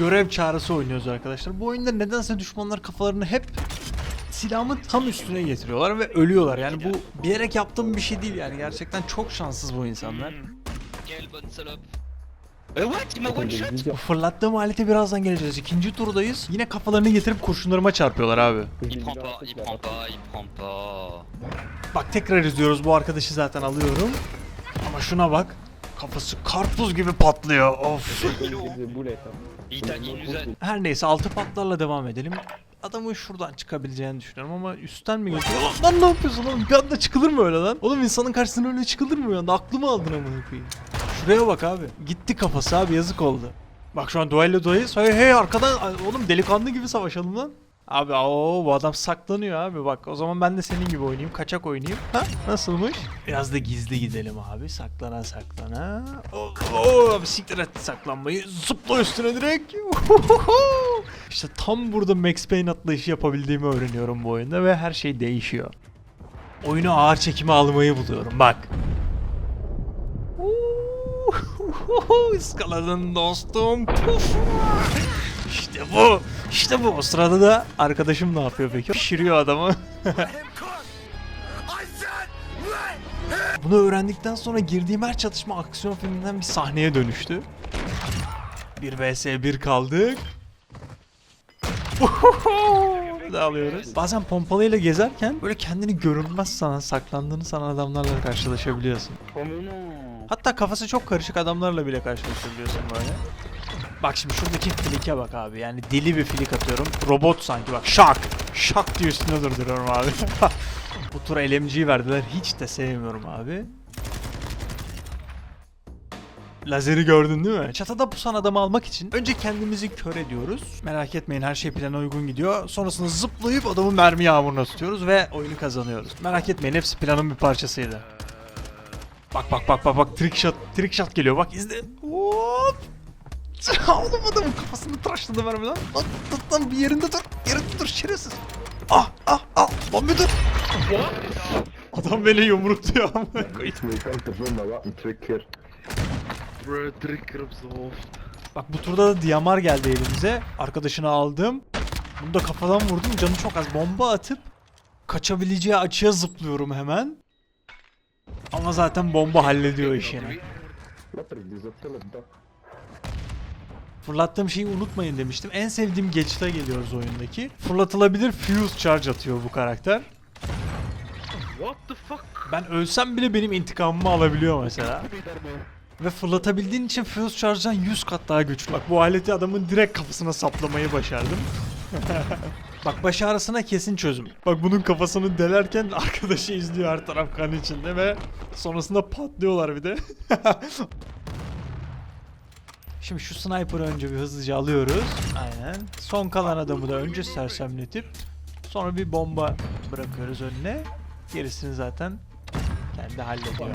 görev çağrısı oynuyoruz arkadaşlar. Bu oyunda nedense düşmanlar kafalarını hep silahımın tam üstüne getiriyorlar ve ölüyorlar. Yani bu bilerek yaptığım bir şey değil yani. Gerçekten çok şanssız bu insanlar. Shot Bu fırlattığım alete birazdan geleceğiz. İkinci turdayız. Yine kafalarını getirip kurşunlarıma çarpıyorlar abi. Il prend pas, il prend pas, il prend pas. Bak tekrar izliyoruz. Bu arkadaşı zaten alıyorum. Ama şuna bak. Kafası karpuz gibi patlıyor. Of. Her neyse altı patlarla devam edelim. Adamın şuradan çıkabileceğini düşünüyorum ama üstten mi geçiyor? Lan, lan ne yapıyorsun oğlum? Bir anda çıkılır mı öyle lan? Oğlum insanın karşısına öyle çıkılır mı bir anda? Aklımı aldın amına koyayım. Şuraya bak abi. Gitti kafası abi yazık oldu. Bak şu an duello dayız. Hey hey arkadan oğlum delikanlı gibi savaşalım lan. Abi o bu adam saklanıyor abi. Bak o zaman ben de senin gibi oynayayım kaçak oynayayım. Ha nasılmış? Biraz da gizli gidelim abi. Saklana saklana Oo, oo, abi siktir et saklanmayı. Zıpla üstüne direkt. İşte tam burada Max Payne atlayışı yapabildiğimi öğreniyorum bu oyunda ve her şey değişiyor. Oyunu ağır çekime almayı buluyorum. Bak. Iskaladın dostum. Puf. İşte bu. İşte bu. O sırada da arkadaşım ne yapıyor peki? Pişiriyor adamı. Bunu öğrendikten sonra girdiğim her çatışma aksiyon filminden bir sahneye dönüştü. 1 vs 1 kaldık. da alıyoruz. Bazen pompalıyla gezerken böyle kendini görünmez sanan, saklandığını sanan adamlarla karşılaşabiliyorsun. Hatta kafası çok karışık adamlarla bile karşılaşabiliyorsun böyle. Bak şimdi şuradaki flike bak abi. Yani deli bir flik atıyorum. Robot sanki bak. Şak. Şak diye üstüne durduruyorum abi. Bu tur LMG'yi verdiler. Hiç de sevmiyorum abi. Lazeri gördün değil mi? Çatada pusan adamı almak için önce kendimizi kör ediyoruz. Merak etmeyin her şey plana uygun gidiyor. Sonrasında zıplayıp adamı mermi yağmuruna tutuyoruz ve oyunu kazanıyoruz. Merak etmeyin hepsi planın bir parçasıydı. Bak bak bak bak bak trick shot trick shot geliyor bak izle. Hop. Oğlum adamın kafasını tıraşladı mermi lan. Lan, lan, lan bir yerinde dur. Yerinde dur şerefsiz. Ah ah ah. Lan bir dur. Adam beni yumrukluyor ama. Bro, trigger of Bak bu turda da Diyamar geldi elimize. Arkadaşını aldım. Bunu da kafadan vurdum. Canı çok az. Bomba atıp kaçabileceği açıya zıplıyorum hemen. Ama zaten bomba hallediyor işini. Fırlattığım şeyi unutmayın demiştim. En sevdiğim geçite geliyoruz oyundaki. Fırlatılabilir fuse charge atıyor bu karakter. What the fuck? Ben ölsem bile benim intikamımı alabiliyor mesela. Ve fırlatabildiğin için fuse charge'dan 100 kat daha güçlü. Bak bu aleti adamın direkt kafasına saplamayı başardım. Bak baş ağrısına kesin çözüm. Bak bunun kafasını delerken arkadaşı izliyor her taraf kan içinde ve sonrasında patlıyorlar bir de. Şimdi şu sniper'ı önce bir hızlıca alıyoruz. Aynen. Son kalan adamı da önce sersemletip sonra bir bomba bırakıyoruz önüne. Gerisini zaten kendi hallediyor.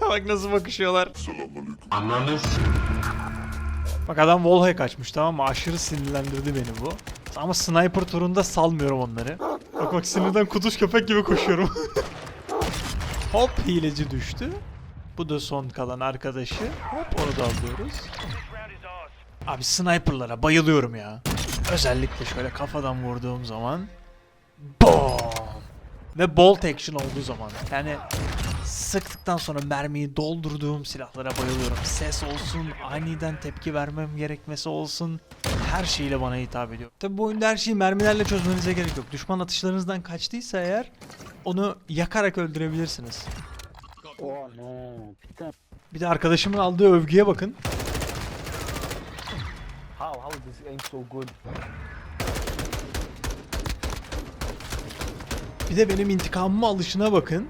Bak nasıl bakışıyorlar. Bak adam wallhack açmış tamam mı? Aşırı sinirlendirdi beni bu. Ama sniper turunda salmıyorum onları. Bak bak sinirden kutuş köpek gibi koşuyorum. Hop hileci düştü. Bu da son kalan arkadaşı. Hop onu da alıyoruz. Abi sniperlara bayılıyorum ya. Özellikle şöyle kafadan vurduğum zaman. Boom! Ve bolt action olduğu zaman. Yani sıktıktan sonra mermiyi doldurduğum silahlara bayılıyorum. Ses olsun, aniden tepki vermem gerekmesi olsun. Her şeyle bana hitap ediyor. Tabi bu oyunda her şeyi mermilerle çözmenize gerek yok. Düşman atışlarınızdan kaçtıysa eğer onu yakarak öldürebilirsiniz. Oh putain. Bir de arkadaşımın aldığı övgüye bakın. How, how is this aim so good? Bir de benim intikamımı alışına bakın.